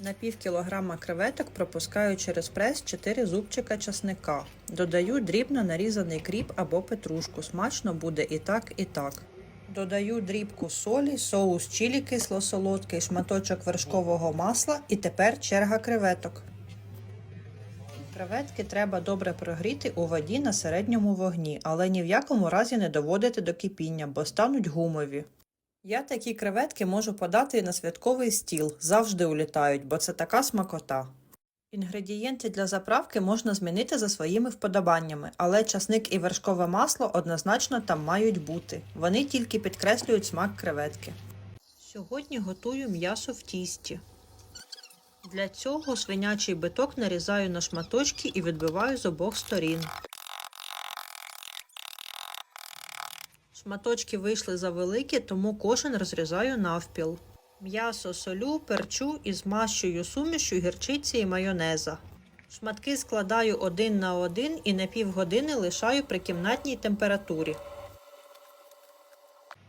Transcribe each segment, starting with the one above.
На пів кілограма креветок пропускаю через прес 4 зубчика часника. Додаю дрібно нарізаний кріп або петрушку. Смачно буде і так, і так. Додаю дрібку солі, соус чилі кисло-солодкий, шматочок вершкового масла і тепер черга креветок. Креветки треба добре прогріти у воді на середньому вогні, але ні в якому разі не доводити до кипіння, бо стануть гумові. Я такі креветки можу подати на святковий стіл, завжди улітають, бо це така смакота. Інгредієнти для заправки можна змінити за своїми вподобаннями, але часник і вершкове масло однозначно там мають бути. Вони тільки підкреслюють смак креветки. Сьогодні готую м'ясо в тісті. Для цього свинячий биток нарізаю на шматочки і відбиваю з обох сторін. Шматочки вийшли завеликі, тому кожен розрізаю навпіл. М'ясо солю, перчу і змащую сумішю гірчиці і майонеза. Шматки складаю один на один і на півгодини лишаю при кімнатній температурі.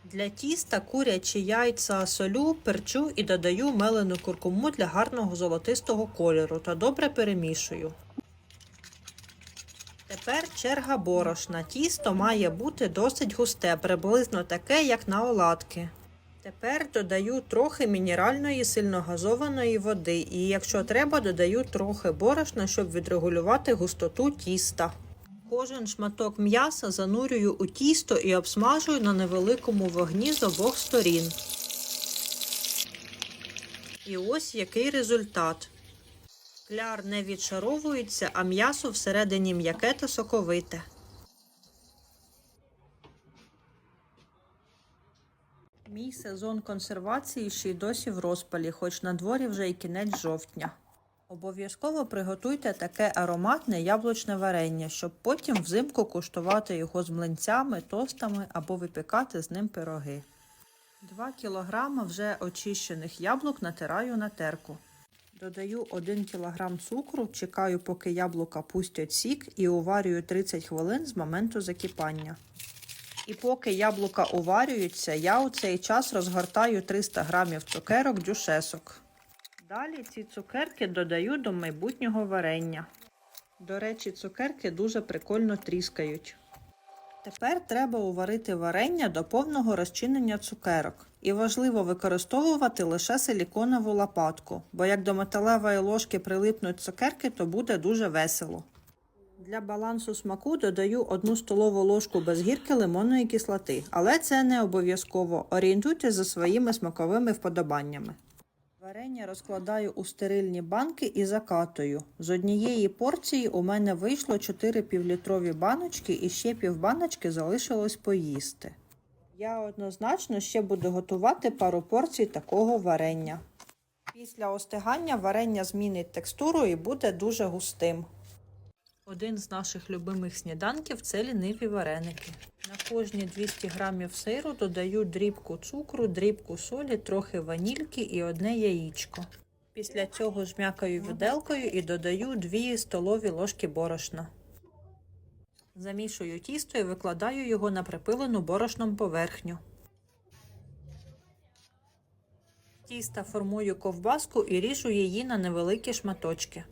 Для тіста курячі яйця солю, перчу і додаю мелену куркуму для гарного золотистого кольору та добре перемішую. Тепер черга борошна. Тісто має бути досить густе, приблизно таке, як на оладки. Тепер додаю трохи мінеральної сильногазованої води, і якщо треба, додаю трохи борошна, щоб відрегулювати густоту тіста. Кожен шматок м'яса занурюю у тісто і обсмажую на невеликому вогні з обох сторін. І ось який результат. Кляр не відшаровується, а м'ясо всередині м'яке та соковите. Мій сезон консервації ще й досі в розпалі, хоч на дворі вже й кінець жовтня. Обов'язково приготуйте таке ароматне яблучне варення, щоб потім взимку куштувати його з млинцями, тостами або випікати з ним пироги. 2 кг вже очищених яблук натираю на терку. Додаю 1 кг цукру, чекаю, поки яблука пустять сік і уварюю 30 хвилин з моменту закипання. І поки яблука уварюються, я у цей час розгортаю 300 г цукерок дюшесок. Далі ці цукерки додаю до майбутнього варення. До речі, цукерки дуже прикольно тріскають. Тепер треба уварити варення до повного розчинення цукерок. І важливо використовувати лише силіконову лопатку, бо як до металевої ложки прилипнуть цукерки, то буде дуже весело. Для балансу смаку додаю 1 столову ложку без гірки лимонної кислоти, але це не обов'язково. Орієнтуйтесь за своїми смаковими вподобаннями. Варення розкладаю у стерильні банки і закатую. З однієї порції у мене вийшло 4 півлітрові баночки і ще півбаночки залишилось поїсти. Я однозначно ще буду готувати пару порцій такого варення. Після остигання варення змінить текстуру і буде дуже густим. Один з наших любимих сніданків це ліниві вареники. На кожні 200 грамів сиру додаю дрібку цукру, дрібку солі, трохи ванільки і одне яєчко. Після цього жмякаю виделкою і додаю 2 столові ложки борошна. Замішую тісто і викладаю його на припилену борошном поверхню. Тіста формую ковбаску і ріжу її на невеликі шматочки.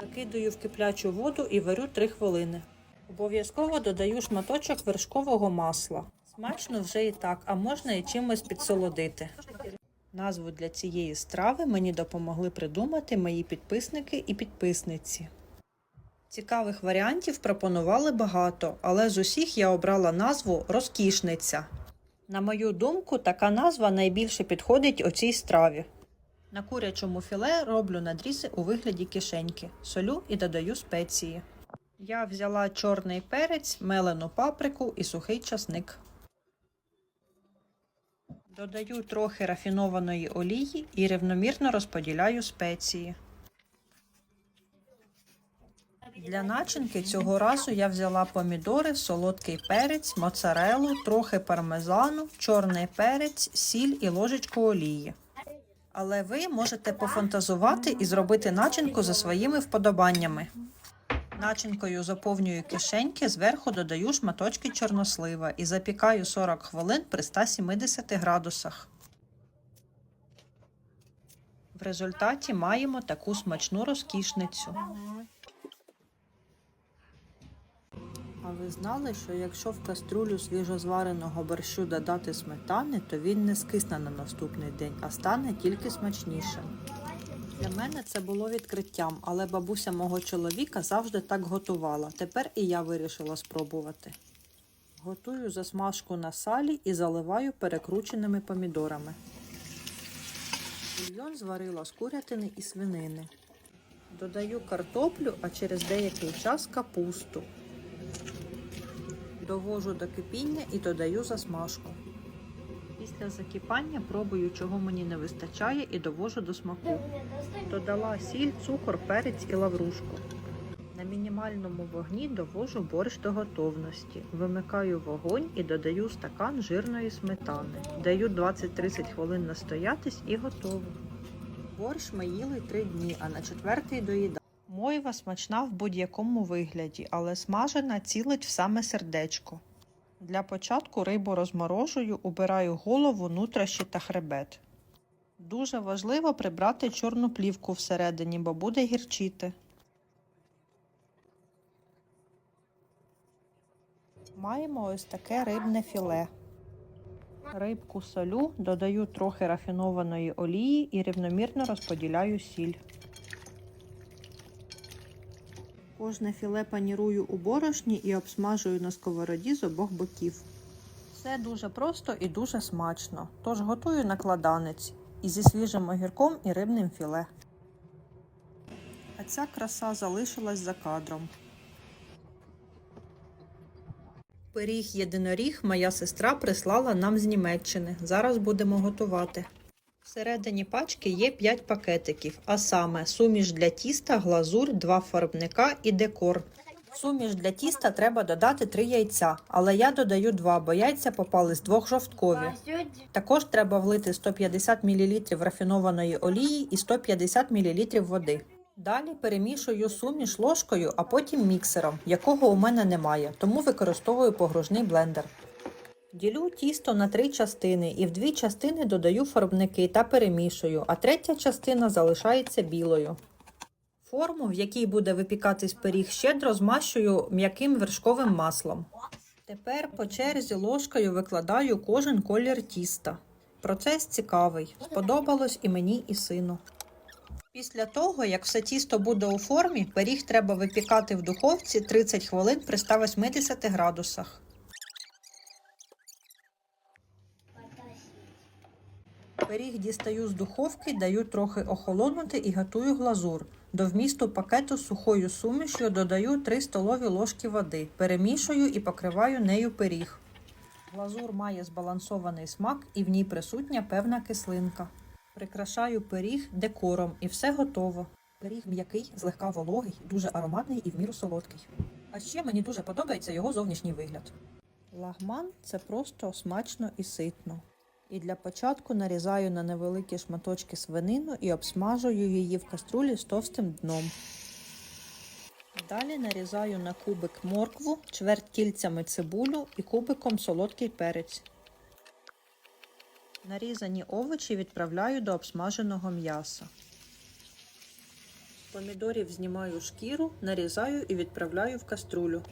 Закидаю в киплячу воду і варю 3 хвилини. Обов'язково додаю шматочок вершкового масла. Смачно вже і так, а можна і чимось підсолодити. Назву для цієї страви мені допомогли придумати мої підписники і підписниці. Цікавих варіантів пропонували багато, але з усіх я обрала назву розкішниця. На мою думку, така назва найбільше підходить оцій страві. На курячому філе роблю надрізи у вигляді кишеньки, солю і додаю спеції. Я взяла чорний перець, мелену паприку і сухий часник. Додаю трохи рафінованої олії і рівномірно розподіляю спеції. Для начинки цього разу я взяла помідори, солодкий перець, моцарелу, трохи пармезану, чорний перець, сіль і ложечку олії. Але ви можете пофантазувати і зробити начинку за своїми вподобаннями. Начинкою заповнюю кишеньки, зверху додаю шматочки чорнослива і запікаю 40 хвилин при 170 градусах. В результаті маємо таку смачну розкішницю. А ви знали, що якщо в каструлю свіжозвареного борщу додати сметани, то він не скисне на наступний день, а стане тільки смачнішим. Для мене це було відкриттям, але бабуся мого чоловіка завжди так готувала. Тепер і я вирішила спробувати. Готую засмажку на салі і заливаю перекрученими помідорами. Бульйон зварила з курятини і свинини. Додаю картоплю, а через деякий час капусту. Довожу до кипіння і додаю засмажку. Після закипання пробую, чого мені не вистачає, і довожу до смаку. Додала сіль, цукор, перець і лаврушку. На мінімальному вогні довожу борщ до готовності. Вимикаю вогонь і додаю стакан жирної сметани. Даю 20-30 хвилин настоятись і готово. Борщ ми їли три дні, а на четвертий доїдали. Мойва смачна в будь-якому вигляді, але смажена цілить в саме сердечко. Для початку рибу розморожую, убираю голову, нутрощі та хребет. Дуже важливо прибрати чорну плівку всередині, бо буде гірчити. Маємо ось таке рибне філе. Рибку солю, додаю трохи рафінованої олії і рівномірно розподіляю сіль. Кожне філе панірую у борошні і обсмажую на сковороді з обох боків. Все дуже просто і дуже смачно. Тож готую накладанець і зі свіжим огірком і рибним філе. А ця краса залишилась за кадром. Пиріг єдиноріг моя сестра прислала нам з Німеччини. Зараз будемо готувати. Всередині пачки є 5 пакетиків, а саме суміш для тіста, глазурь, 2 фарбника і декор. Суміш для тіста треба додати 3 яйця, але я додаю 2, бо яйця попали з двох жовткові. Також треба влити 150 мл рафінованої олії і 150 мл води. Далі перемішую суміш ложкою, а потім міксером, якого у мене немає, тому використовую погружний блендер. Ділю тісто на три частини і в дві частини додаю фарбники та перемішую, а третя частина залишається білою. Форму, в якій буде випікатись пиріг, щедро змащую м'яким вершковим маслом. Тепер по черзі ложкою викладаю кожен колір тіста. Процес цікавий, сподобалось і мені, і сину. Після того, як все тісто буде у формі, пиріг треба випікати в духовці 30 хвилин при 180 градусах. Пиріг дістаю з духовки, даю трохи охолонути і готую глазур. До вмісту пакету з сухою сумішю додаю 3 столові ложки води, перемішую і покриваю нею пиріг. Глазур має збалансований смак і в ній присутня певна кислинка. Прикрашаю пиріг декором і все готово. Пиріг м'який, злегка вологий, дуже ароматний і в міру солодкий. А ще мені дуже подобається його зовнішній вигляд. Лагман це просто смачно і ситно. І для початку нарізаю на невеликі шматочки свинину і обсмажую її в каструлі з товстим дном. Далі нарізаю на кубик моркву, чверть кільцями цибулю і кубиком солодкий перець. Нарізані овочі відправляю до обсмаженого м'яса. Помідорів знімаю шкіру, нарізаю і відправляю в каструлю.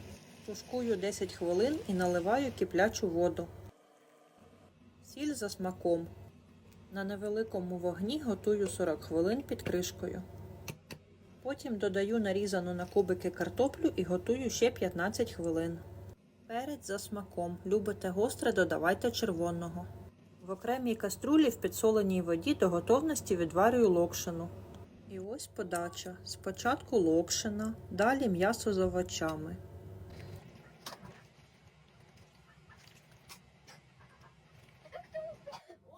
Тушкую 10 хвилин і наливаю киплячу воду. Сіль за смаком. На невеликому вогні готую 40 хвилин під кришкою. Потім додаю нарізану на кубики картоплю і готую ще 15 хвилин. Перець за смаком. Любите гостре, додавайте червоного. В окремій каструлі в підсоленій воді до готовності відварюю локшину. І ось подача. Спочатку локшина, далі м'ясо з овочами.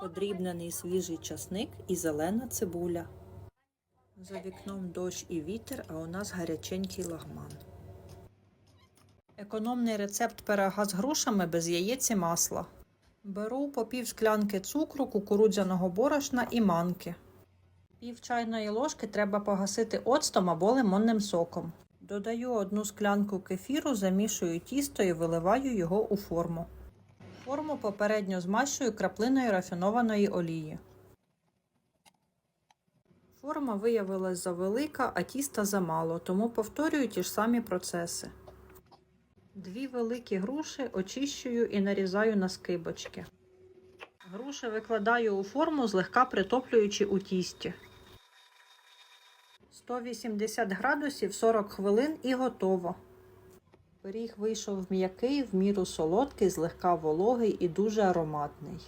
Подрібнений свіжий часник і зелена цибуля. За вікном дощ і вітер, а у нас гаряченький лагман. Економний рецепт пирога з грушами без яєць і масла. Беру по пів склянки цукру, кукурудзяного борошна і манки. Пів чайної ложки треба погасити оцтом або лимонним соком. Додаю одну склянку кефіру, замішую тісто і виливаю його у форму. Форму попередньо змащую краплиною рафінованої олії. Форма виявилась завелика, а тіста замало, тому повторюю ті ж самі процеси. Дві великі груші очищую і нарізаю на скибочки. Груші викладаю у форму, злегка притоплюючи у тісті. 180 градусів 40 хвилин і готово. Пиріг вийшов м'який, в міру солодкий, злегка вологий і дуже ароматний.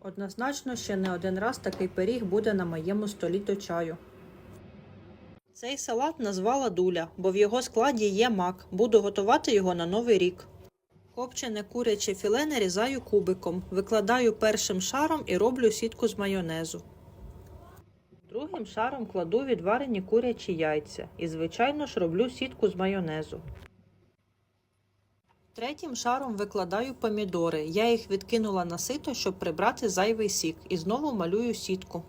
Однозначно, ще не один раз такий пиріг буде на моєму столі до чаю. Цей салат назвала Дуля, бо в його складі є мак. Буду готувати його на новий рік. Копчене куряче філе нарізаю кубиком, викладаю першим шаром і роблю сітку з майонезу. Другим шаром кладу відварені курячі яйця і, звичайно ж, роблю сітку з майонезу. Третім шаром викладаю помідори. Я їх відкинула на сито, щоб прибрати зайвий сік, і знову малюю сітку.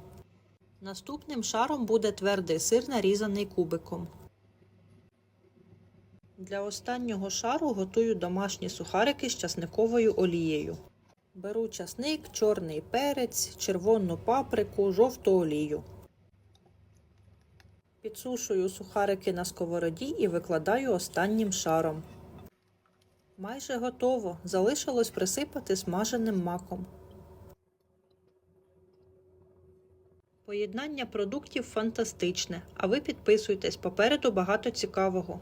Наступним шаром буде твердий сир, нарізаний кубиком. Для останнього шару готую домашні сухарики з часниковою олією. Беру часник, чорний перець, червону паприку, жовту олію. Підсушую сухарики на сковороді і викладаю останнім шаром. Майже готово. Залишилось присипати смаженим маком. Поєднання продуктів фантастичне, а ви підписуйтесь попереду багато цікавого.